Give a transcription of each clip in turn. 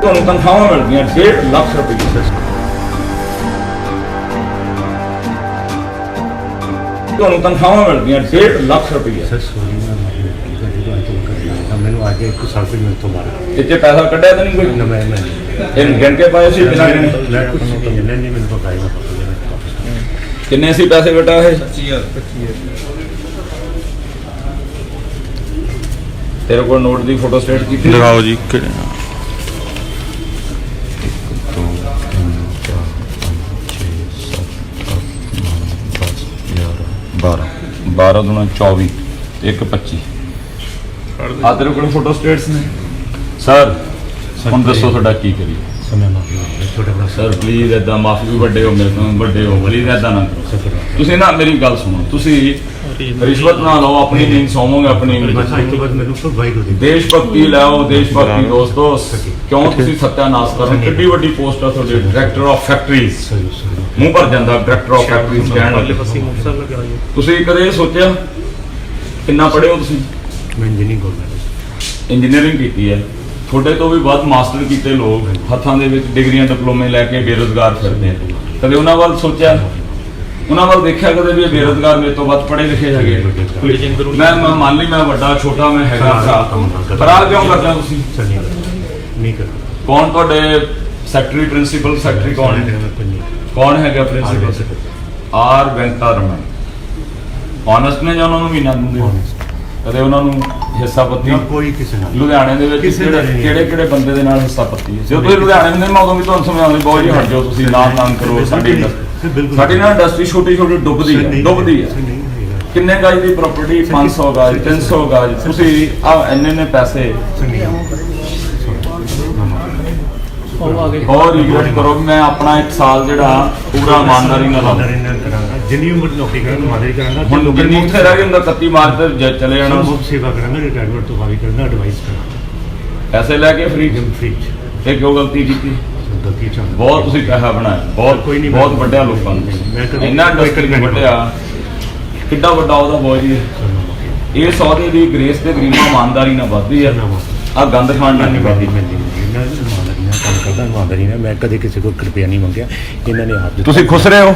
ਤੁਹਾਨੂੰ ਤਨਖਾਹਾਂ ਮਿਲਦੀਆਂ 1.5 ਲੱਖ ਰੁਪਏ ਤੁਹਾਨੂੰ ਤਨਖਾਹਾਂ ਮਿਲਦੀਆਂ 1.5 ਲੱਖ ਰੁਪਏ ਸਰ ਸੋਰੀ ਮੈਂ ਮੈਨੂੰ ਅੱਜ ਇੱਕ ਸਾਲ ਪਹਿਲਾਂ ਮੇਰੇ ਤੋਂ ਮਾਰਾ ਇੱਥੇ ਪੈਸਾ ਕੱਢਿਆ ਤਾਂ ਨਹੀਂ ਕੋਈ? ਨਾ ਮੈਂ ਮੈਂ ਇਹਨੂੰ ਗਿਣ ਕੇ ਪਾਏ ਸੀ ਬਿਨਾਂ ਗਿਣੇ? ਮੈਂ ਕੁਝ ਨਹੀਂ ਨਹੀਂ ਮੈਨੂੰ ਪਤਾ ਹੀ ਕਿੰਨੇ ਸੀ ਪੈਸੇ ਬੇਟਾ ਇਹ? ਤੇਰੇ ਕੋਲ ਨੋਟ ਦੀ ਫੋਟੋ ਸਟੇਟ ਕੀਤੀ ਦਿਖਾਓ ਜੀ ਕਿਹੜੇ 12 12 ਦੁਣਾ 24 ਇੱਕ 25 ਆ ਤੇਰੇ ਕੋਲ ਫੋਟੋ ਸਟੇਟਸ ਨੇ। ਸਰ ਹੁਣ ਦੱਸੋ ਤੁਹਾਡਾ ਕੀ ਕਰੀਏ। ਸਮੇਂ ਮਾਫੀ ਮੰਗਦੀ ਛੋਟਾ ਬੜਾ ਸਰ ਪਲੀਜ਼ ਏਦਾਂ ਮਾਫੀ ਵੀ ਵੱਡੇ ਹੋ ਮੇਰੇ ਤੋਂ ਵੱਡੇ ਹੋ ਪਲੀਜ਼ ਏਦਾਂ ਨਾ ਕਰੋ। ਤੁਸੀਂ ਨਾ ਮੇਰੀ ਗੱਲ ਸੁਣੋ ਤੁਸੀਂ ਰਿਸ਼ਵਤ ਨਾ ਲਓ ਆਪਣੀ ਨੀਂਦ ਸੌਵੋਗੇ ਆਪਣੀ ਨੀਂਦ ਬਸ ਅੱਜ ਤੋਂ ਬਾਅਦ ਮੈਨੂੰ ਸਭ ਵਾਹਿਗੁਰੂ ਦੀ ਦੇਸ਼ ਭਗਤੀ ਲਾਓ ਦੇਸ਼ ਭਗਤੀ ਦੋਸਤੋ। ਕਿਉਂ ਤੁਸੀਂ ਸੱਤਿਆਨਾਸ਼ ਕਰ? ਰਹੇ ਹੋ? ਕਿੱਡੀ ਵੱਡੀ ਪੋਸਟ ਆ ਤੁਹਾਡੇ ਡਾਇਰੈਕਟਰ ਆਫ ਫੈਕਟਰੀਜ਼ ਸਹੀ ਸਹੀ ਮੂੰਹ ਭਰ ਜਾਂਦਾ ਡਾਇਰੈਕਟਰ ਆਫ ਫੈਕਟਰੀਜ਼ ਕਹਿਣ ਲੱਗੇ ਤੁਸੀਂ ਕਦੇ ਇਹ ਸੋਚਿਆ? ਕਿੰਨਾ ਪੜ੍ਹੇ ਹੋ ਤੁਸੀਂ? ਮੈਂ ਇੰਜੀਨੀਅਰਿੰਗ ਕੀਤੀ ਹੈ। ਤੁਹਾਡੇ ਤੋਂ ਵੀ ਵੱਧ ਮਾਸਟਰ ਕੀਤੇ ਲੋਕ ਹੱਥਾਂ ਦੇ ਵਿੱਚ ਡਿਗਰੀਆਂ ਡਿਪਲੋਮੇ ਲੈ ਕੇ ਬੇਰੁਜ਼ਗਾਰ ਫਿਰਦੇ ਆ। ਕਦੇ ਉਹਨਾਂ ਵੱਲ ਸੋਚਿਆ? ਉਹਨਾਂ ਵੱਲ ਦੇਖਿਆ ਕਦੇ ਵੀ ਬੇਰੁਜ਼ਗਾਰ ਮੇਰੇ ਤੋਂ ਵੱਧ ਪੜ੍ਹੇ ਲਿਖੇ ਹੈਗੇ ਮੈਂ ਮੈਂ ਮੰਨ ਲਈ ਮੈਂ ਵੱਡਾ ਛੋਟਾ ਮੈਂ ਹੈਗਾ ਭਰਾ। ਪਰ ਆਹ ਕਿਉਂ ਕਰਦਾ ਤੁਸੀਂ? ਨਹੀਂ ਕਰ ਕੌਣ ਤੁਹਾਡੇ ਸੈਕਟਰੀ ਪ੍ਰਿੰਸੀਪਲ ਸੈਕਟਰੀ ਕੌਣ ਹੈ? ਕੌਣ ਹੈਗਾ principal R Venkata Raman. Honest ਨੇ ਜਾਂ ਉਹਨਾਂ ਨੂੰ ਮਹੀਨਾ ਦਿੰਦੇ? ਹੋ ਕਦੇ ਉਹਨਾਂ ਨੂੰ ਹਿੱਸਾ ਪੱਤੀ ਨਾ ਕੋਈ ਕਿਸੇ ਨਾਲ। ਲੁਧਿਆਣੇ ਦੇ ਵਿੱਚ ਕਿਸੇ ਦਾ ਨਹੀਂ। ਕਿਹੜੇ ਕਿਹੜੇ ਬੰਦੇ ਦੇ ਨਾਲ ਹਿੱਸਾ ਪੱਤੀ ਹੈ? ਜਦੋਂ ਤੁਸੀਂ ਲੁਧਿਆਣੇ ਦੇ ਮੈਂ ਉਦੋਂ ਵੀ ਤੁਹਾਨੂੰ ਸਮਝਾਉਂਦੇ ਬਹੁਤ ਜੀ ਹਟ ਜਾਓ ਤੁਸੀਂ ਨਾਮ ਨਾਮ ਕਰੋ ਸਾਡੀ ਬਿਲਕੁਲ। ਸਾਡੀ ਨਾ ਇੰਡਸਟਰੀ ਛੋਟੀ ਛੋਟੀ ਡੁੱਬਦੀ ਹੈ ਡੁੱਬਦੀ ਹੈ ਨਹੀਂ। ਕਿੰਨੇ ਗਾਜ ਦੀ ਪ੍ਰਾਪਰਟੀ 500 ਗਾਜ 300 ਗਾਜ। ਤੁਸੀਂ ਆ ਇੰਨੇ ਨੇ ਪੈਸੇ ਸਰ, ਨਹੀਂ ਬਹੁਤ ਰਿਗਰੈਟ ਕਰੋ ਮੈਂ ਆਪਣਾ ਇੱਕ ਸਾਲ ਜਿਹੜਾ ਪੂਰਾ ਇਮਾਨਦਾਰੀ ਨਾਲ ਲਾਉਂਦਾ ਜਿੰਨੀ ਉਮਰ ਨੌਕਰੀ ਕਰਾਂਗਾ ਇਮਾਨਦਾਰੀ ਕਰਾਂਗਾ ਹੁਣ ਜਿੰਨੀ ਉੱਥੇ ਰਹਿ ਗਈ ਹੁੰਦਾ 31 ਮਾਰਚ ਤੇ ਜ- ਚਲੇ ਜਾਣਾ ਮੁਫਤ ਸੇਵਾ ਕਰਾਂਗਾ ਰਿਟਾਇਰਮੈਂਟ ਤੋਂ ਬਾਅਦ ਕਰਾਂਗਾ ਐਡਵਾਈਸ ਕਰਾਂਗਾ। ਪੈਸੇ ਲੈ ਕੇ ਫ੍ਰੀ ਜਿਮ ਫ੍ਰੀ ਇਹ ਕਿਉਂ ਗਲਤੀ ਕੀਤੀ? ਗਲਤੀ ਚਾਹ ਬਹੁਤ ਤੁਸੀਂ ਪੈਸਾ ਬਣਾਇਆ ਬਹੁਤ ਕੋਈ ਨਹੀਂ ਬਹੁਤ ਮੈਂ- ਵੱਡਿਆ ਲੋਕਾਂ ਨੂੰ। ਮੈਂ ਕਦੇ- ਇੰਨਾ ਕੋਈ ਇੰਡਸਟਰੀ ਕਦੇ ਵੱਡਿਆ। ਕਿੱਡਾ ਵੱਡਾ ਉਹਦਾ ਬੋਝ ਹੈ ਇਹ ਸੌਦੇ ਦੀ ਗ੍ਰੇਸ ਤੇ ਗਰੀਮਾ ਇਮਾਨਦਾਰੀ ਨਾਲ ਵੱਧਦੀ ਹੈ। ਆ ਗੰਦ ਖਾਣ ਨਾਲ ਨਹੀਂ ਵੱਧਦੀ। ਮੈਂ ਇਮਾਨਦਾਰੀ ਨਾਲ ਕੰਮ ਕਰਦਾ ਇਮਾਨਦਾਰੀ ਨਾਲ। ਮੈਂ ਕਦੇ ਕਿਸੇ ਕੋਲ ਰੁਪਿਆ ਨਹੀਂ ਮੰਗਿਆ। ਇਹਨਾਂ ਨੇ ਆਪ ਦਿੱਤਾ। ਤੁਸੀਂ ਖੁਸ਼ ਰਹੇ। ਹੋ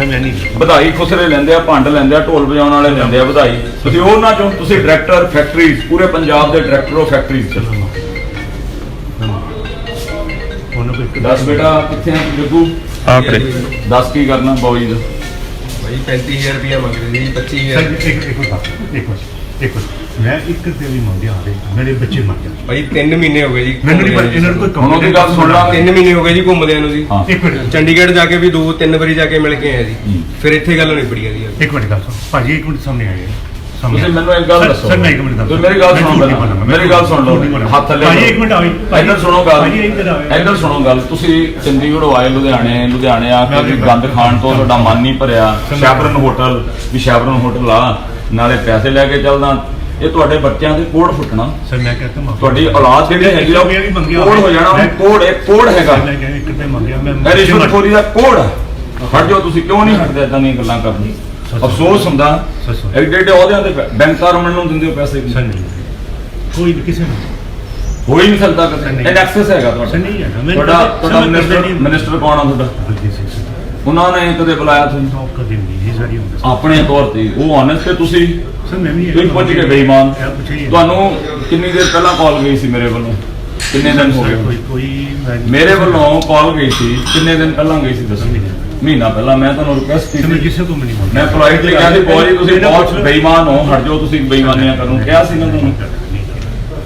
ਨਹੀਂ ਵਧਾਈ ਖੁਸਰੇ ਲੈਂਦੇ ਆ ਭੰਡ ਲੈਂਦੇ ਆ ਢੋਲ ਵਜਾਉਣ ਵਾਲੇ ਲੈਂਦੇ ਆ ਵਧਾਈ। ਤੁਸੀਂ ਉਹ ਨਾ ਚੋ ਤੁਸੀਂ ਡਾਇਰੈਕਟਰ ਫੈਕਟਰੀਜ਼ ਪੂਰੇ ਪੰਜਾਬ ਦੇ ਡਾਇਰੈਕਟਰ ਆਫ ਫੈਕਟਰੀਜ਼ ਚ। ਉਹਨਾਂ ਕੋਲ ਇੱਕ ਦੱਸ ਬੇਟਾ ਕਿੱਥੇ ਆ ਜੱਗੂ? ਆ ਕਰੇ ਦੱਸ ਕੀ ਕਰਨਾ ਬੌਜੀ ਦਾ ਭਾਈ 35000 ਰੁਪਇਆ ਮੰਗਦੇ ਸੀ 25000 ਸਰ ਇੱਕ ਇੱਕ ਇੱਕ ਇੱਕ ਮਿੰਟ। ਮੈਂ ਇੱਕ ਰੁਪਏ ਵੀ ਮੰਗਿਆ ਹਾਲੇ ਮੇਰੇ ਬੱਚੇ ਮੰਗ ਜਾਂਦੇ ਭਾਈ 3 ਮਹੀਨੇ ਹੋ ਗਏ ਜੀ ਮੈਨੂੰ ਨਹੀਂ ਪਤਾ ਇਹਨਾਂ ਨੂੰ ਕੋਈ ਹੁਣ ਉਹਦੀ ਗੱਲ ਸੁਣ ਲਾ। 3 ਮਹੀਨੇ ਹੋ ਗਏ ਜੀ ਘੁੰਮਦਿਆਂ ਨੂੰ ਜੀ। ਹਾਂ। ਇੱਕ ਮਿੰਟ। ਚੰਡੀਗੜ੍ਹ ਜਾ ਕੇ ਵੀ ਦੋ ਤਿੰਨ ਵਾਰੀ ਜਾ ਕੇ ਮਿਲ ਕੇ ਆਏ ਜੀ। ਹੂੰ। ਫਿਰ ਇੱਥੇ ਗੱਲ ਨਹੀਂ ਪੜੀ ਜੀ। ਇੱਕ ਮਿੰਟ ਗੱਲ ਸੁਣ। ਭਾਜੀ ਇੱਕ ਮਿੰਟ ਸਾਹਮਣੇ ਆਏ ਤੁਸੀਂ ਮੈਨੂੰ ਇੱਕ ਗੱਲ ਦੱਸੋ। ਸਰ ਮੈਂ ਇੱਕ ਮਿੰਟ ਤੁਸੀਂ ਮੇਰੀ ਗੱਲ ਸੁਣੋ ਪਹਿਲਾਂ। ਮੇਰੀ ਗੱਲ ਸੁਣ ਲਓ। ਹੱਥ ਥੱਲੇ ਭਾਜੀ। ਇੱਕ ਮਿੰਟ ਆਵੇ ਇੱਧਰ ਸੁਣੋ ਗੱਲ। ਭਾਜੀ ਇੱਧਰ ਆਵੇ ਇੱਧਰ ਸੁਣੋ ਗੱਲ। ਤੁਸੀਂ ਚੰਡੀਗੜ੍ਹ ਆਏ ਲੁਧਿਆਣੇ ਲੁਧਿਆਣੇ ਆ ਕੇ ਗੰਦ ਖਾਣ ਤੋਂ ਤੁਹਾਡਾ ਮਨ ਨਹੀਂ ਭਰਿਆ। ਸ਼ੈਬਰਨ ਹੋਟਲ ਵੀ ਸ਼ੈਬਰਨ ਹੋਟਲ ਆ ਨਾਲੇ ਪੈਸੇ ਲੈ ਕੇ ਚੱਲਦਾ। ਇਹ ਤੁਹਾਡੇ ਬੱਚਿਆਂ ਦੇ ਕੋੜ ਫੁੱਟਣਾ ਸਰ ਮੈਂ ਕਹਿੰਦਾ ਮਾਫੀ ਤੁਹਾਡੀ ਔਲਾਦ ਜਿਹੜੀ ਹੈਗੀ ਆ ਵੀ ਮੰਗਿਆ ਕੋੜ ਹੋ ਜਾਣਾ ਉਹ ਕੋੜ ਇੱਕ ਕੋੜ ਹੈਗਾ। ਮੈਂ ਕਹਿੰਦਾ ਇੱਕ ਰੁਪਏ ਮੰਗਿਆ ਮੈਂ ਰਿਸ਼ਵਤਖੋਰੀ ਦਾ ਕੋੜ। ਹਟ ਜਾਓ ਤੁਸੀਂ ਕਿਉਂ ਨਹੀਂ ਹਟਦੇ ਇਦਾਂ ਦੀਆਂ ਗੱਲਾਂ ਕਰਨ? ਅਫਸੋਸ ਹੁੰਦਾ। ਐਡੇ ਐਡੇ ਅਹੁਦਿਆਂ ਤੇ ਬੈਂਕ ਕਾਰਮਨ ਨੂੰ ਦਿੰਦੇ ਹੋ ਪੈਸੇ ਨਹੀਂ। ਕੋਈ ਵੀ ਕਿਸੇ ਨੂੰ। ਹੋ ਹੀ ਨਹੀਂ ਸਕਦਾ ਨਹੀਂ। ਇਹ ਐਕਸੈਸ ਹੈਗਾ ਤੁਹਾਡਾ। ਤੁਹਾਡਾ ਮਿਨਿਸਟਰ ਕੌਣ ਆ ਤੁਹਾਡਾ? ਉਹਨਾਂ ਨੇ ਕਦੇ ਬੁਲਾਇਆ ਤੁਹਾਨੂੰ ਕਦੇ ਨਹੀਂ। ਆਪਣੇ ਤੌਰ ਤੇ ਉਹ ਆਨੈਸਟ ਤੇ ਤੁਸੀਂ? ਸਰ ਮੈਂ ਵੀ ਤੁਸੀਂ ਪੁੱਛ ਕੇ ਬੇਈਮਾਨ? ਤੁਹਾਨੂੰ ਕਿੰਨੀ ਦੇਰ ਪਹਿਲਾਂ ਕਾਲ ਗਈ ਸੀ ਮੇਰੇ ਵੱਲੋਂ? ਕਿੰਨੇ ਦਿਨ ਹੋ ਗਏ? ਮੇਰੇ ਵੱਲੋਂ ਕਾਲ ਗਈ ਸੀ। ਕਿੰਨੇ ਦਿਨ ਪਹਿਲਾਂ ਗਈ ਸੀ ਦੱਸੋ? ਮਹੀਨਾ। ਪਹਿਲਾਂ ਮੈਂ ਤੁਹਾਨੂੰ ਰਿਕੁਐਸਟ ਸਰ, ਮੈਂ ਕੀਤੀ ਕਿਸੇ ਤੋਂ ਨਹੀਂ ਮੈਂ ਪੋਲਾਈਟਲੀ ਕਿਹਾ ਸੀ ਬੋਜੀ ਤੁਸੀਂ ਬਹੁਤ ਬੇਈਮਾਨ ਹੋ। ਹਟ ਜਾਓ ਤੁਸੀਂ ਬੇਈਮਾਨੀਆਂ ਕਰਨ ਕਿਹਾ ਸੀ ਨਾ ਤੁਹਾਨੂੰ।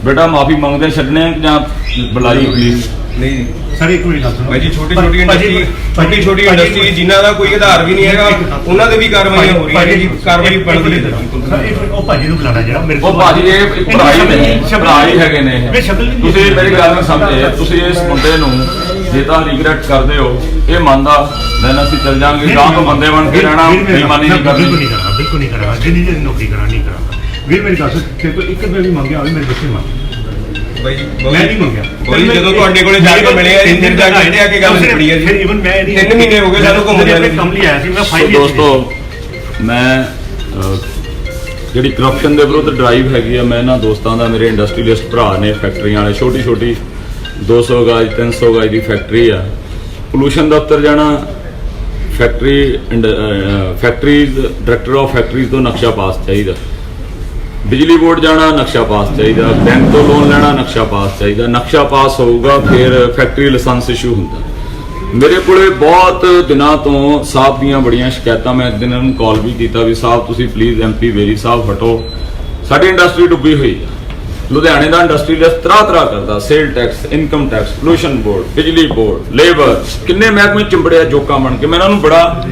ਬੇਟਾ ਮਾਫੀ ਮੰਗਦੇ ਛੱਡਣੇ ਜਾਂ ਬੁਲਾਈ ਪਲੀਜ਼ ਨਹੀਂ। ਸਰ ਇੱਕ ਮਿੰਟ ਗੱਲ ਸੁਣੋ। ਭਾਈ ਜੀ ਛੋਟੀ ਛੋਟੀ ਇੰਡਸਟਰੀ ਛੋਟੀ ਛੋਟੀ ਇੰਡਸਟਰੀ ਜਿਨ੍ਹਾਂ ਦਾ ਕੋਈ ਆਧਾਰ ਵੀ ਨਹੀਂ ਹੈਗਾ ਉਹਨਾਂ ਦੇ ਵੀ ਕਾਰਵਾਈਆਂ ਹੋ ਰਹੀਆਂ ਨੇ ਜੀ ਕਾਰਵਾਈ ਬਣਦੀ ਹੈ। ਉਹ ਭਾਜੀ ਨੂੰ ਬੁਲਾਣਾ ਜਿਹੜਾ ਮੇਰੇ ਉਹ ਭਾਜੀ ਇਹ ਇੱਕ ਭਰਾ ਹੀ ਨੇ ਭਰਾ ਹੀ ਹੈਗੇ ਨੇ। ਨਹੀਂ ਤੁਸੀਂ ਮੇਰੀ ਗੱਲ ਨੂੰ ਸਮਝੇ ਤੁਸੀਂ ਇਸ ਮੁੰਡੇ ਨੂੰ ਜੇ ਤਾਂ ਰਿਗਰੈਟ ਕਰਦੇ ਹੋ ਇਹ ਮੰਨਦਾ then ਅਸੀਂ ਚੱਲ ਜਾਾਂਗੇ ਗਾਂ ਤੋਂ ਬੰਦੇ ਬਣ ਕੇ ਰਹਿਣਾ ਬੇਈਮਾਨੀ ਨਹੀਂ ਬਿਲਕੁਲ ਕਰਨੀ ਨਹੀਂ ਕਰਾਂਗਾ ਬਿਲਕੁਲ ਨਹੀਂ ਕਰਾਂਗਾ। ਜਿੰਨੀ ਦੇਰ ਨੌਕਰੀ ਕਰਾਂ ਨਹੀਂ ਕਰਾਂਗਾ। ਵੀਰ ਮੇਰੀ ਗੱਲ ਸੁਣ ਤੇ ਕੋਈ ਇੱਕ ਰੁਪਏ ਵੀ ਮੰਗਿਆ ਹੋਵੇ ਮੇਰੇ ਬੱਚੇ ਮੰਗ। ਮੈਂ ਨਹੀਂ ਮੰਗਿਆ। ਭਾਈ ਜਦੋਂ ਤੁਹਾਡੇ ਕੋਲੇ ਜਾ ਕੇ ਮਿਲੇ ਆ ਜੀ ਫਿਰ ਜਾ ਕੇ ਇੱਥੇ ਆ ਕੇ ਗੱਲ ਨਹੀਂ ਪੜੀ ਹੈ ਫਿਰ ਜੀ ਇਵਨ ਮੈਂ ਇਹਦੀ- ਤਿੰਨ ਮਹੀਨੇ ਹੋ ਗਏ ਸਾਨੂੰ ਘੁੰਮਦੇ ਆਪਣੇ ਨੂੰ। ਕੰਮ ਲਈ ਆਇਆ ਸੀ ਮੈਂ ਸੋ 5 ਦੋਸਤੋ ਮੈਂ ਅਹ, ਜਿਹੜੀ ਕਰਪਸ਼ਨ ਦੇ ਵਿਰੁੱਧ ਡਰਾਈਵ ਹੈਗੀ ਆ ਮੈਂ ਇਹਨਾਂ ਦੋਸਤਾਂ ਦਾ ਮੇਰੇ ਇੰਡਸਟਰੀਅਲਿਸਟ ਭਰਾ ਨੇ ਫੈਕਟਰੀਆਂ ਵਾਲੇ ਛੋਟੀ ਛੋਟੀ 200 ਗਾਜ 300 ਗਾਜ ਦੀ ਫੈਕਟਰੀ ਆ। ਪੋਲੂਸ਼ਨ ਦਫ਼ਤਰ ਜਾਣਾ factory factories director of factories ਤੋਂ ਨਕਸ਼ਾ ਪਾਸ ਚਾਹੀਦਾ। ਬਿਜਲੀ ਬੋਰਡ ਜਾਣਾ, ਨਕਸ਼ਾ ਪਾਸ ਚਾਹੀਦਾ। ਬੈਂਕ ਤੋਂ ਲੋਨ ਲੈਣਾ, ਨਕਸ਼ਾ ਪਾਸ ਚਾਹੀਦਾ। ਨਕਸ਼ਾ ਪਾਸ ਹੋਊਗਾ, ਫਿਰ ਫੈਕਟਰੀ ਲਾਇਸੈਂਸ ਇਸ਼ੂ ਹੁੰਦਾ। ਮੇਰੇ ਕੋਲੇ ਬਹੁਤ ਦਿਨਾਂ ਤੋਂ ਸਾਹਿਬ ਦੀਆਂ ਬੜੀਆਂ ਸ਼ਿਕਾਇਤਾਂ, ਮੈਂ ਇੱਕ ਦਿਨ ਉਹਨੂੰ ਕਾਲ ਵੀ ਕੀਤਾ ਵੀ ਸਾਹਿਬ, ਤੁਸੀਂ ਪਲੀਜ਼ ਐਮਪੀ ਵੇਰੀ ਸਾਹਿਬ ਹਟੋ। ਸਾਡੀ ਇੰਡਸਟਰੀ ਡੁੱਬੀ ਹੋਈ ਹੈ ਲੁਧਿਆਣੇ ਦਾ ਇੰਡਸਟਰੀ ਦਾ ਤਰ੍ਹਾਂ ਤਰ੍ਹਾਂ ਕਰਦਾ। Sale tax income tax pollution board ਬਿਜਲੀ ਬੋਰਡ ਲੇਬਰ ਕਿੰਨੇ ਮਹਿਕਮੇ ਚਿੰਬੜਿਆ ਜੋਕਾਂ ਬਣ ਕੇ। ਮੈਂ ਇਹਨਾਂ ਨੂੰ ਬੜਾ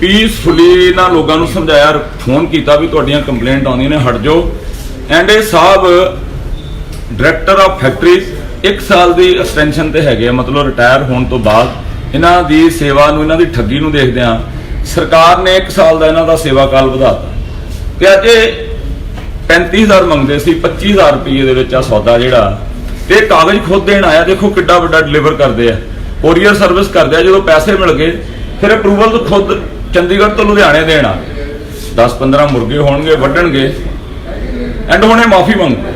ਪੀਸਫੁਲੀ ਇਹਨਾਂ ਲੋਕਾਂ ਨੂੰ ਸਮਝਾਇਆ ਫੋਨ ਕੀਤਾ ਵੀ ਤੁਹਾਡੀਆਂ ਕੰਪਲੇਂਟ ਆਉਂਦੀਆਂ ਨੇ, ਹਟ ਜਾਓ। ਐਂਡ ਇਹ ਸਾਹਿਬ ਡਾਇਰੈਕਟਰ ਆਫ ਫੈਕਟਰੀਜ਼ ਇੱਕ ਸਾਲ ਦੀ ਐਕਸਟੈਂਸ਼ਨ ਤੇ ਹੈਗੇ ਆ, ਮਤਲਬ ਰਿਟਾਇਰ ਹੋਣ ਤੋਂ ਬਾਅਦ ਇਹਨਾਂ ਦੀ ਸੇਵਾ ਨੂੰ, ਇਹਨਾਂ ਦੀ ਠੱਗੀ ਨੂੰ ਦੇਖਦੇ ਆ ਸਰਕਾਰ ਨੇ 1 ਸਾਲ ਦਾ ਇਹਨਾਂ ਦਾ ਸੇਵਾ ਕਾਲ ਵਧਾਤਾ। ਤੇ ਅੱਜ ਇਹ 35000 ਮੰਗਦੇ ਸੀ 25000 ਰੁਪਏ ਦੇ ਵਿੱਚ ਆ ਸੌਦਾ ਜਿਹੜਾ। ਤੇ ਕਾਗਜ਼ ਖੁਦ ਦੇਣ ਆਇਆ, ਦੇਖੋ ਕਿੱਡਾ ਵੱਡਾ ਡਿਲੀਵਰ ਕਰਦੇ ਆ। ਕੋਰੀਅਰ ਸਰਵਿਸ ਕਰਦੇ ਆ, ਜਦੋਂ ਪੈਸੇ ਮਿਲ ਗਏ, ਫਿਰ ਅਪਰੂਵਲ ਤੋਂ ਖੁਦ ਚੰਡੀਗੜ੍ਹ ਤੋਂ ਲੁਧਿਆਣੇ ਦੇਣ ਆ। 10-15 ਮੁਰਗੇ ਹੋਣਗੇ, ਵੱਢਣਗੇ। ਐਂਡ ਹੁਣੇ ਮਾਫੀ ਮੰਗਦੇ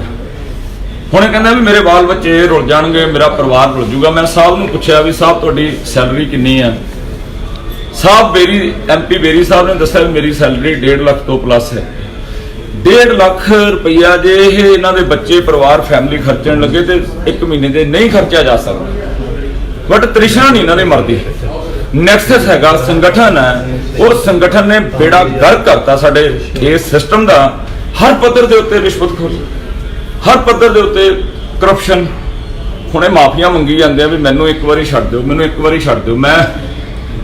ਹੁਣੇ ਕਹਿੰਦਾ ਵੀ ਮੇਰੇ ਬਾਲ ਬੱਚੇ ਰੁਲ ਜਾਣਗੇ, ਮੇਰਾ ਪਰਿਵਾਰ ਰੁਲ ਜੂਗਾ ਮੈਂ ਸਾਹਿਬ ਨੂੰ ਪੁੱਛਿਆ ਵੀ ਸਾਹਿਬ, ਤੁਹਾਡੀ ਸੈਲਰੀ ਕਿੰਨੀ ਆ? ਸਾਹਿਬ ਬੇਰੀ ਐਮਪੀ ਬੇਰੀ ਸਾਹਿਬ ਨੇ ਦੱਸਿਆ ਵੀ ਮੇਰੀ ਸੈਲਰੀ 1.5 ਲੱਖ ਤੋਂ ਪਲੱਸ ਹੈ। 1.5 ਲੱਖ ਰੁਪਈਆ ਜੇ ਇਹ ਇਹਨਾਂ ਦੇ ਬੱਚੇ, ਪਰਿਵਾਰ ਫੈਮਿਲੀ ਖਰਚਣ ਲੱਗੇ ਤੇ ਇੱਕ ਮਹੀਨੇ ਦੇ ਨਹੀਂ ਖਰਚਿਆ ਜਾ ਸਕਦਾ। ਬਟ ਤ੍ਰਿਸ਼ਨਾ ਨਹੀਂ ਇਹਨਾਂ ਦੇ ਮਰਦੀ। ਨੈਕਸਸ ਹੈਗਾ, ਸੰਗਠਨ ਹੈ। ਉਹ ਸੰਗਠਨ ਨੇ ਬੇੜਾ ਗਰ ਕਰਤਾ ਸਾਡੇ ਇਸ ਸਿਸਟਮ ਦਾ। ਹਰ ਪੱਧਰ ਦੇ ਉੱਤੇ ਰਿਸ਼ਵਤਖੋਰੀ ਹਰ ਪੱਧਰ ਦੇ ਉੱਤੇ ਕਰਪਸ਼ਨ ਹੁਣੇ ਮਾਫੀਆਂ ਮੰਗੀ ਜਾਂਦੇ ਆ ਵੀ ਮੈਨੂੰ ਇੱਕ ਵਾਰੀ ਛੱਡ ਦਿਓ, ਮੈਨੂੰ ਇੱਕ ਵਾਰੀ ਛੱਡ ਦਿਓ। ਮੈਂ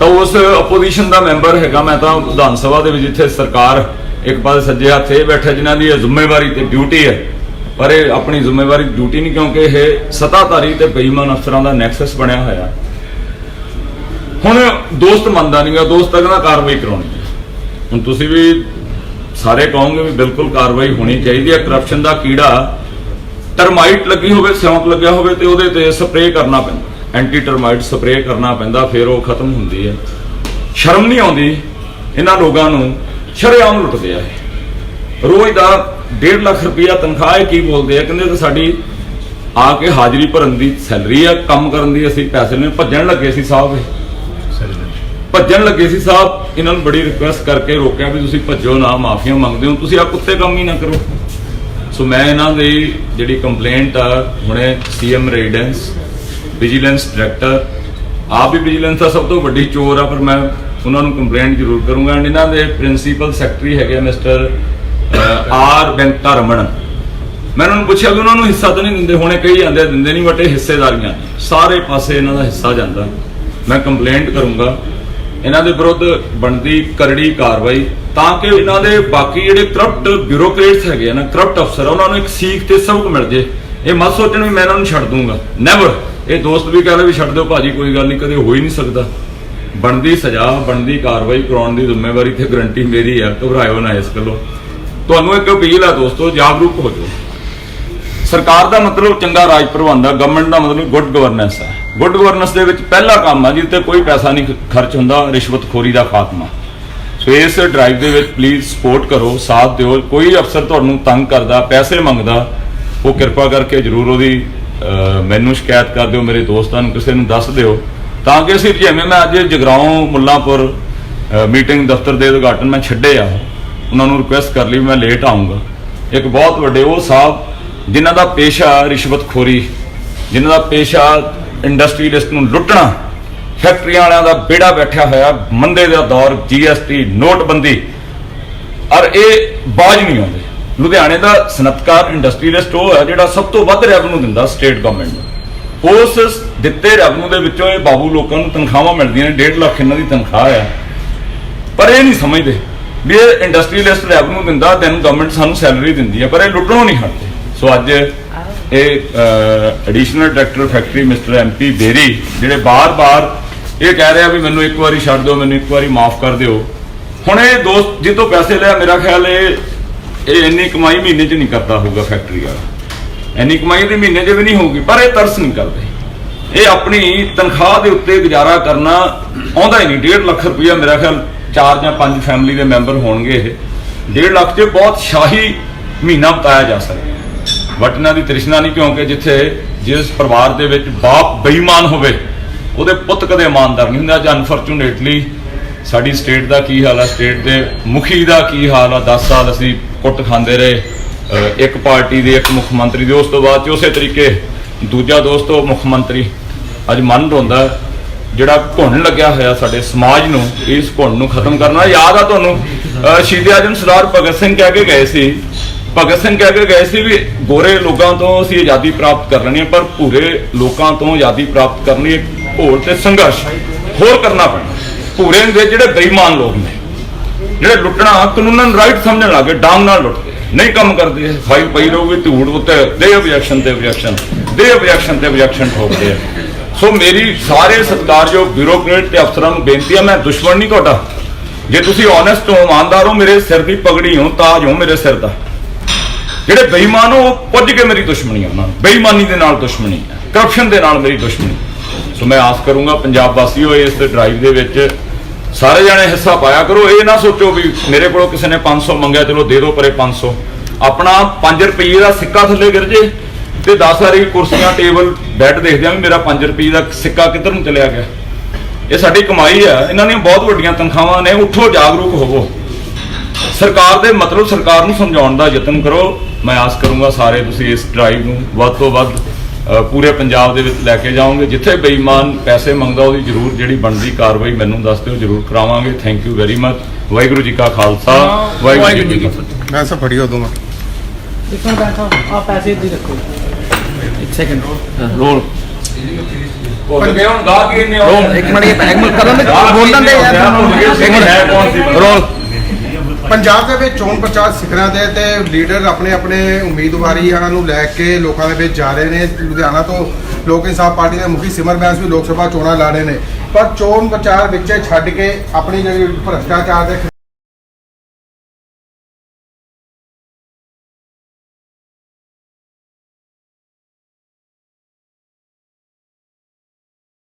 ਤਾਂ ਉਸ ਆਪੋਜੀਸ਼ਨ ਦਾ ਮੈਂਬਰ ਹੈਗਾ, ਮੈਂ ਤਾਂ ਵਿਧਾਨ ਸਭਾ ਦੇ ਵਿੱਚ ਜਿੱਥੇ ਸਰਕਾਰ ਇੱਕ ਪਾਸੇ ਸੱਜੇ ਹੱਥ ਇਹ ਬੈਠਾ, ਜਿਨ੍ਹਾਂ ਦੀ ਇਹ ਜ਼ਿੰਮੇਵਾਰੀ ਤੇ ਡਿਊਟੀ ਹੈ। ਪਰ ਇਹ ਆਪਣੀ ਜ਼ਿੰਮੇਵਾਰੀ ਡਿਊਟੀ ਨਹੀਂ, ਕਿਉਂਕਿ ਇਹ ਸਤਾਧਾਰੀ ਤੇ ਬੇਈਮਾਨ ਅਫਸਰਾਂ ਦਾ ਨੈਕਸਸ ਬਣਿਆ ਹੋਇਆ। ਹੁਣ ਦੋਸਤ ਮੰਨਦਾ ਨਹੀਂਗਾ ਦੋਸਤ ਅਗਲਾ ਕਾਰਵਾਈ ਕਰਾਉਣੀ ਹੁਣ ਤੁਸੀਂ ਵੀ ਸਾਰੇ ਕਹੋਗੇ ਵੀ ਬਿਲਕੁਲ ਕਾਰਵਾਈ ਹੋਣੀ ਚਾਹੀਦੀ ਹੈ। ਕਰਪਸ਼ਨ ਦਾ ਕੀੜਾ ਟਰਮਾਈਟ ਲੱਗੀ ਹੋਵੇ, ਸਿਉਂਕ ਲੱਗਿਆ ਹੋਵੇ ਤੇ ਉਹਦੇ ਤੇ ਸਪਰੇਅ ਕਰਨਾ ਪੈਂਦਾ। ਐਂਟੀ ਟਰਮਾਈਟ ਸਪਰੇਅ ਕਰਨਾ ਪੈਂਦਾ, ਫਿਰ ਉਹ ਖਤਮ ਹੁੰਦੀ ਹੈ। ਸ਼ਰਮ ਨਹੀਂ ਆਉਂਦੀ। ਇਹਨਾਂ ਲੋਕਾਂ ਨੂੰ ਸ਼ਰੇਆਮ ਲੁੱਟਦੇ ਆ ਰੋਜ਼ ਦਾ 1.5 ਲੱਖ ਰੁਪਇਆ ਤਨਖਾਹ ਹੈ ਕੀ ਬੋਲਦੇ ਆ? ਕਹਿੰਦੇ ਤਾਂ ਸਾਡੀ ਆ ਕੇ ਹਾਜ਼ਰੀ ਭਰਨ ਦੀ ਸੈਲਰੀ ਆ, ਕੰਮ ਕਰਨ ਦੀ ਅਸੀਂ ਪੈਸੇ ਨੇ ਭੱਜਣ ਲੱਗੇ ਸੀ ਸਾਹਿਬ ਭੱਜਣ ਲੱਗੇ ਸੀ ਸਾਹਿਬ, ਇਹਨਾਂ ਨੂੰ ਬੜੀ ਰਿਕੁਐਸਟ ਕਰਕੇ ਰੋਕਿਆ ਵੀ ਤੁਸੀਂ ਭੱਜੋ ਨਾ, ਮਾਫੀਆਂ ਮੰਗਦੇ ਹੋ, ਤੁਸੀਂ ਆ ਕੁੱਤੇ ਕੰਮ ਹੀ ਨਾ ਕਰੋ। ਸੋ ਮੈਂ ਇਹਨਾਂ ਦੀ ਜਿਹੜੀ ਕੰਪਲੇਂਟ ਆ, ਹੁਣੇ ਸੀਐਮ ਰੈਜ਼ੀਡੈਂਸ ਵਿਜੀਲੈਂਸ ਡਾਇਰੈਕਟਰ ਆਪ ਵੀ ਵਿਜੀਲੈਂਸ ਦਾ ਸਭ ਤੋਂ ਵੱਡੀ ਚੋਰ ਆ, ਪਰ ਮੈਂ ਉਹਨਾਂ ਨੂੰ ਕੰਪਲੇਂਟ ਜ਼ਰੂਰ ਕਰੂੰਗਾ। ਐਂਡ ਇਹਨਾਂ ਦੇ ਪ੍ਰਿੰਸੀਪਲ ਸੈਕਟਰੀ ਹੈਗੇ ਮਿਸਟਰ ਆਰ ਵੈਂਕਟਾ ਰਮਨ ਮੈਂ ਉਹਨਾਂ ਨੂੰ ਪੁੱਛਿਆ ਵੀ ਉਹਨਾਂ ਨੂੰ ਹਿੱਸਾ ਤਾਂ ਨਹੀਂ ਦਿੰਦੇ, ਹੁਣੇ ਕਹੀ ਜਾਂਦੇ ਦਿੰਦੇ ਨਹੀਂ ਬਟ ਇਹ ਹਿੱਸੇਦਾਰੀਆਂ। ਸਾਰੇ ਪਾਸੇ ਇਹਨਾਂ ਦਾ ਹਿੱਸਾ ਜਾਂਦਾ। ਮੈਂ ਕੰਪਲੇਂਟ ਕਰੂੰਗਾ। ਇਹਨਾਂ ਦੇ ਵਿਰੁੱਧ ਬਣਦੀ ਕਰੜੀ ਕਾਰਵਾਈ, ਤਾਂ ਕਿ ਇਹਨਾਂ ਦੇ ਬਾਕੀ ਜਿਹੜੇ ਕਰਪਟ ਬਿਊਰੋਕਰੇਟਸ ਹੈਗੇ ਆ ਨਾ ਕਰਪਟ ਅਫਸਰ ਉਹਨਾਂ ਨੂੰ ਇੱਕ ਸੀਖ ਤੇ ਸਬਕ ਮਿਲ ਜੇ। ਇਹ ਮਤ ਸੋਚਣ ਵੀ ਮੈਂ ਇਹਨਾਂ ਨੂੰ ਛੱਡ ਦੂੰਗਾ। ਨੈਵਰ ਇਹ ਦੋਸਤ ਵੀ ਕਹਿੰਦੇ ਵੀ ਛੱਡ ਦਿਓ ਭਾਜੀ, ਕੋਈ ਗੱਲ ਨਹੀਂ, ਕਦੇ ਹੋ ਹੀ ਨਹੀਂ ਸਕਦਾ। ਬਣਦੀ ਸਜ਼ਾ, ਬਣਦੀ ਕਾਰਵਾਈ ਕਰਾਉਣ ਦੀ ਜ਼ਿੰਮੇਵਾਰੀ ਤੇ ਗਰੰਟੀ ਮੇਰੀ ਆ, ਘਬਰਾਇਓ ਨਾ ਇਸ ਗੱਲੋਂ। ਤੁਹਾਨੂੰ ਇੱਕ ਅਪੀਲ ਆ ਦੋਸਤੋ, ਜਾਗਰੂਕ ਹੋ ਜਾਓ। ਸਰਕਾਰ ਦਾ ਮਤਲਬ ਚੰਗਾ ਰਾਜ ਪ੍ਰਬੰਧ ਆ ਗਵਰਨਮੈਂਟ ਦਾ ਮਤਲਬ ਗੁੱਡ ਗਵਰਨੈਂਸ ਹੈ ਗੁੱਡ ਗਵਰਨੈਂਸ ਦੇ ਵਿੱਚ ਪਹਿਲਾ ਕੰਮ ਆ, ਜਿਹਦੇ ਤੇ ਕੋਈ ਪੈਸਾ ਨਹੀਂ ਖਰਚ ਹੁੰਦਾ, ਰਿਸ਼ਵਤਖੋਰੀ ਦਾ ਖਾਤਮਾ। ਸੋ ਇਸ ਡਰਾਈਵ ਦੇ ਵਿੱਚ ਪਲੀਜ਼ ਸਪੋਰਟ ਕਰੋ, ਸਾਥ ਦਿਓ, ਕੋਈ ਅਫਸਰ ਤੁਹਾਨੂੰ ਤੰਗ ਕਰਦਾ, ਪੈਸੇ ਮੰਗਦਾ, ਉਹ ਕਿਰਪਾ ਕਰਕੇ ਜਰੂਰ ਉਹਦੀ ਮੈਨੂੰ ਸ਼ਿਕਾਇਤ ਕਰ ਦਿਓ, ਮੇਰੇ ਦੋਸਤਾਂ ਨੂੰ ਕਿਸੇ ਨੂੰ ਦੱਸ ਦਿਓ। ਤਾਂ ਕਿ ਅਸੀਂ ਜਿਵੇਂ ਮੈਂ ਅੱਜ ਜਗਰਾਉਂ, ਮੁੱਲਾਂਪੁਰ ਮੀਟਿੰਗ ਦਫ਼ਤਰ ਦੇ ਉਦਘਾਟਨ ਮੈਂ ਛੱਡੇ ਆ, ਉਹਨਾਂ ਨੂੰ ਰਿਕੁਐਸਟ ਕਰ ਲਈ, ਮੈਂ ਲੇਟ ਆਉਂਗਾ ਇੱਕ ਬਹੁਤ ਵੱਡੇ ਉਹ ਸਾਹਿਬ, ਜਿਨ੍ਹਾਂ ਦਾ ਪੇਸ਼ਾ ਰਿਸ਼ਵਤਖੋਰੀ, ਜਿਨ੍ਹਾਂ ਦਾ ਪੇਸ਼ਾ ਇੰਡਸਟਰੀਲਿਸਟ ਨੂੰ ਲੁੱਟਣਾ, ਫੈਕਟਰੀਆਂ ਵਾਲਿਆਂ ਦਾ ਬੇੜਾ ਬੈਠਿਆ ਹੋਇਆ, ਮੰਦੇ ਦਾ ਦੌਰ ਜੀਐਸਟੀ ਨੋਟਬੰਦੀ। ਔਰ ਇਹ ਬਾਜ ਨਹੀਂ ਆਉਂਦੇ। ਲੁਧਿਆਣੇ ਦਾ ਸਨਅਤਕਾਰ ਇੰਡਸਟਰੀਲਿਸਟ ਉਹ ਹੈ ਜਿਹੜਾ ਸਭ ਤੋਂ ਵੱਧ ਰੈਵਨਿਊ ਦਿੰਦਾ ਸਟੇਟ ਗਵਰਨਮੈਂਟ ਨੂੰ। ਉਸ ਦਿੱਤੇ ਰੈਵਨਿਊ ਦੇ ਵਿੱਚੋਂ ਇਹ ਬਾਬੂ ਲੋਕਾਂ ਨੂੰ ਤਨਖਾਹਾਂ ਮਿਲਦੀਆਂ ਨੇ 1.5 ਲੱਖ ਇਹਨਾਂ ਦੀ ਤਨਖਾਹ ਆ। ਪਰ ਇਹ ਨਹੀਂ ਸਮਝਦੇ ਵੀ ਇਹ ਇੰਡਸਟਰੀਲਿਸਟ ਰੈਵਨਿਊ ਦਿੰਦਾ ਦੈਨ ਗਵਰਨਮੈਂਟ ਸਾਨੂੰ ਸੈਲਰੀ ਦਿੰਦੀ ਹੈ ਪਰ ਇਹ ਲੁੱਟਣੋਂ ਨਹੀਂ ਹਟਦੇ। ਸੋ ਅੱਜ ਇਹ additional director factory mister MP Beri ਜਿਹੜੇ ਬਾਰ-ਬਾਰ ਇਹ ਕਹਿ ਰਿਹਾ ਵੀ ਮੈਨੂੰ ਇੱਕ ਵਾਰੀ ਛੱਡ ਦਿਓ, ਮੈਨੂੰ ਇੱਕ ਵਾਰੀ ਮਾਫ ਕਰ ਦਿਓ। ਹੁਣ ਇਹ ਦੋਸਤ ਜਿੱਦੋਂ ਪੈਸੇ ਲਿਆ, ਮੇਰਾ ਖਿਆਲ ਇਹ ਇਹ ਇੰਨੀ ਕਮਾਈ ਮਹੀਨੇ 'ਚ ਨਹੀਂ ਕਰਦਾ ਹੋਊਗਾ ਫੈਕਟਰੀ ਵਾਲਾ। ਇੰਨੀ ਕਮਾਈ ਦੇ ਮਹੀਨੇ 'ਚ ਵੀ ਨਹੀਂ ਹੋਊਗੀ, ਪਰ ਇਹ ਤਰਸ ਨਹੀਂ ਕਰਦੇ। ਇਹ ਆਪਣੀ ਤਨਖਾਹ ਦੇ ਉੱਤੇ ਗੁਜ਼ਾਰਾ ਕਰਨਾ ਆਉਂਦਾ ਹੀ ਨਹੀਂ। 1.5 ਲੱਖ ਰੁਪਇਆ ਮੇਰਾ ਖਿਆਲ ਚਾਰ ਜਾਂ ਪੰਜ ਫੈਮਿਲੀ ਦੇ ਮੈਂਬਰ ਹੋਣਗੇ ਇਹ। 1.5 ਲੱਖ 'ਚ ਬਹੁਤ ਸ਼ਾਹੀ ਮਹੀਨਾ ਬਤਾਇਆ ਜਾ ਸਕਦਾ। ਬਟ ਇਹਨਾਂ ਦੀ ਤ੍ਰਿਸ਼ਨਾ ਨਹੀਂ, ਕਿਉਂਕਿ ਜਿੱਥੇ ਜਿਸ ਪਰਿਵਾਰ ਦੇ ਵਿੱਚ ਬਾਪ ਬੇਈਮਾਨ ਹੋਵੇ, ਉਹਦੇ ਪੁੱਤ ਕਦੇ ਇਮਾਨਦਾਰ ਨਹੀਂ ਹੁੰਦੇ। ਅੱਜ ਅਨਫੋਰਚੂਨੇਟਲੀ ਸਾਡੀ ਸਟੇਟ ਦਾ ਕੀ ਹਾਲ ਆ? ਸਟੇਟ ਦੇ ਮੁਖੀ ਦਾ ਕੀ ਹਾਲ ਆ? 10 ਸਾਲ ਅਸੀਂ ਕੁੱਟ ਖਾਂਦੇ ਰਹੇ ਇੱਕ ਪਾਰਟੀ ਦੇ, ਇੱਕ ਮੁੱਖ ਮੰਤਰੀ ਦੇ। ਉਸ ਤੋਂ ਬਾਅਦ 'ਚ ਉਸੇ ਤਰੀਕੇ ਦੂਜਾ ਦੋਸਤੋ ਮੁੱਖ ਮੰਤਰੀ। ਅੱਜ ਮਨ ਰੋਂਦਾ, ਜਿਹੜਾ ਘੁਣ ਲੱਗਿਆ ਹੋਇਆ ਸਾਡੇ ਸਮਾਜ ਨੂੰ, ਇਸ ਘੁਣ ਨੂੰ ਖਤਮ ਕਰਨਾ। ਯਾਦ ਆ ਤੁਹਾਨੂੰ, ਅਹ ਸ਼ਹੀਦ ਆਜਮ ਸਰਦਾਰ ਭਗਤ ਸਿੰਘ ਕਹਿ ਕੇ ਗਏ ਸੀ ਭਗਤ ਸਿੰਘ ਕਹਿ ਕੇ ਗਏ ਸੀ ਵੀ ਗੋਰੇ ਲੋਕਾਂ ਤੋਂ ਅਸੀਂ ਆਜ਼ਾਦੀ ਪ੍ਰਾਪਤ ਕਰ ਲੈਣੀ ਹੈ, ਪਰ ਭੂਰੇ ਲੋਕਾਂ ਤੋਂ ਆਜ਼ਾਦੀ ਪ੍ਰਾਪਤ ਕਰਨੀ ਇੱਕ ਘੋਲ ਤੇ ਸੰਘਰਸ਼ ਹੋਰ ਕਰਨਾ ਪੈਣਾ। ਭੂਰੇ ਦੇ ਜਿਹੜੇ ਬੇਈਮਾਨ ਲੋਕ ਨੇ, ਜਿਹੜੇ ਲੁੱਟਣਾ ਕਾਨੂੰਨਨ ਰਾਈਟ ਸਮਝਣ ਲੱਗੇ ਡਾਂਗ ਨਾਲ ਲੁੱਟਦੇ ਨਹੀਂ ਕੰਮ ਕਰਦੇ, ਫਾਈਲ ਪਈ ਰਹੂਗੀ, ਧੂੜ ਉੱਤੇ ਦੇ ਆਬਜੈਕਸ਼ਨ ਤੇ ਆਬਜੈਕਸ਼ਨ ਦੇ ਆਬਜੈਕਸ਼ਨ ਤੇ ਆਬਜੈਕਸ਼ਨ ਠੋਕਦੇ ਆ। ਸੋ ਮੇਰੀ ਸਾਰੇ ਸਤਿਕਾਰਯੋਗ ਬਿਊਰੋਕਰੇਟ ਤੇ ਅਫਸਰਾਂ ਨੂੰ ਬੇਨਤੀ ਆ, ਮੈਂ ਦੁਸ਼ਮਣ ਨਹੀਂ ਤੁਹਾਡਾ। ਜੇ ਤੁਸੀਂ ਓਨੈਸਟ ਹੋ, ਇਮਾਨਦਾਰ ਹੋ, ਮੇਰੇ ਸਿਰ ਦੀ ਪਗੜੀ ਹੋ, ਤਾਜ ਹੋ, ਮੇਰੇ ਸਿਰ ਦਾ। ਜਿਹੜੇ ਬੇਈਮਾਨ ਉਹ ਪੁੱਜ ਕੇ ਮੇਰੀ ਦੁਸ਼ਮਣੀ ਆ ਉਹਨਾਂ ਨੂੰ। ਬੇਈਮਾਨੀ ਦੇ ਨਾਲ ਦੁਸ਼ਮਣੀ ਹੈ ਕਰਪਸ਼ਨ ਦੇ ਨਾਲ ਮੇਰੀ ਦੁਸ਼ਮਣੀ ਸੋ ਮੈਂ ਆਸ ਕਰੂੰਗਾ ਪੰਜਾਬ ਵਾਸੀਓ ਇਸ ਡਰਾਈਵ ਦੇ ਵਿੱਚ ਸਾਰੇ ਜਣੇ ਹਿੱਸਾ ਪਾਇਆ ਕਰੋ। ਇਹ ਨਾ ਸੋਚੋ ਵੀ ਮੇਰੇ ਕੋਲੋਂ ਕਿਸੇ ਨੇ 500 ਮੰਗਿਆ, ਚਲੋ ਦੇ ਦਿਓ ਪਰੇ 500 ਆਪਣਾ 5 ਰੁਪਏ ਦਾ ਸਿੱਕਾ ਥੱਲੇ ਗਿਰ ਜੇ ਤੇ 10 ਵਾਰੀ ਕੁਰਸੀਆਂ, ਟੇਬਲ ਬੈੱਡ ਦੇਖਦੇ ਆ ਵੀ ਮੇਰਾ 5 ਰੁਪਏ ਦਾ ਸਿੱਕਾ ਕਿੱਧਰ ਨੂੰ ਚਲਿਆ ਗਿਆ। ਇਹ ਸਾਡੀ ਕਮਾਈ ਆ। ਇਹਨਾਂ ਦੀਆਂ ਬਹੁਤ ਵੱਡੀਆਂ ਤਨਖਾਹਾਂ ਨੇ। ਉੱਠੋ ਜਾਗਰੂਕ ਹੋਵੋ। ਸਰਕਾਰ ਦੇ ਮਤਲਬ ਸਰਕਾਰ ਨੂੰ ਸਮਝਾਉਣ ਦਾ ਯਤਨ ਕਰੋ। ਮੈਂ ਆਸ ਕਰੂੰਗਾ ਸਾਰੇ ਤੁਸੀਂ ਇਸ ਡਰਾਈਵ ਨੂੰ ਵੱਧ ਤੋਂ ਵੱਧ ਪੂਰੇ ਪੰਜਾਬ ਦੇ ਵਿੱਚ ਲੈ ਕੇ ਜਾਓਗੇ। ਜਿੱਥੇ ਬੇਈਮਾਨ ਪੈਸੇ ਮੰਗਦਾ ਉਹਦੀ ਜ਼ਰੂਰ ਜਿਹੜੀ ਬਣਦੀ ਕਾਰਵਾਈ ਮੈਨੂੰ ਦੱਸ ਦਿਓ ਜ਼ਰੂਰ ਕਰਾਵਾਂਗੇ। Thank you very much Waheguru ji ਕਾ ਖਾਲਸਾ ਵਾਹਿਗੁਰੂ ਜੀ ਕੀ ਫਤਿਹ। ਮੈਂ ਸਭ ਫੜੀਓ ਦੂੰਗਾ ਇੱਕ ਮਿੰਟ ਬੈਠੋ ਆ ਪੈਸੇ ਹੀ ਰੱਖੋ। ਇੱਕ ਸੈਕਿੰਡ ਰੋਲ। ਹੁਣ ਕੀ ਨੇ ਰੋਲ ਇੱਕ ਮਿੰਟ ਇਹ ਬੈਗ ਮਤ ਕਰਨ ਦੇ ਬੋਲਣ ਦੇ ਯਾਰ ਇੱਕ ਮਿੰਟ ਰੋਲ। ਪੰਜਾਬ ਦੇ ਵਿੱਚ ਚੋਣ ਪ੍ਰਚਾਰ ਸਿਖਰਾਂ ਦੇ ਤੇ ਲੀਡਰ ਆਪਣੇ ਆਪਣੇ ਉਮੀਦਵਾਰੀਆਂ ਨੂੰ ਲੈ ਕੇ ਲੋਕਾਂ ਦੇ ਵਿੱਚ ਜਾ ਰਹੇ ਨੇ। ਲੁਧਿਆਣਾ ਤੋਂ ਲੋਕ ਇਨਸਾਫ ਪਾਰਟੀ ਦੇ ਮੁਖੀ ਸਿਮਰ ਬੈਂਸ ਵੀ ਲੋਕ ਸਭਾ ਚੋਣਾਂ ਲੜ ਰਹੇ ਨੇ। ਪਰ ਚੋਣ ਪ੍ਰਚਾਰ ਵਿੱਚ ਛੱਡ ਕੇ ਆਪਣੀ ਜਿਹੜੀ ਭ੍ਰਸ਼ਟਾਚਾਰ ਦੇ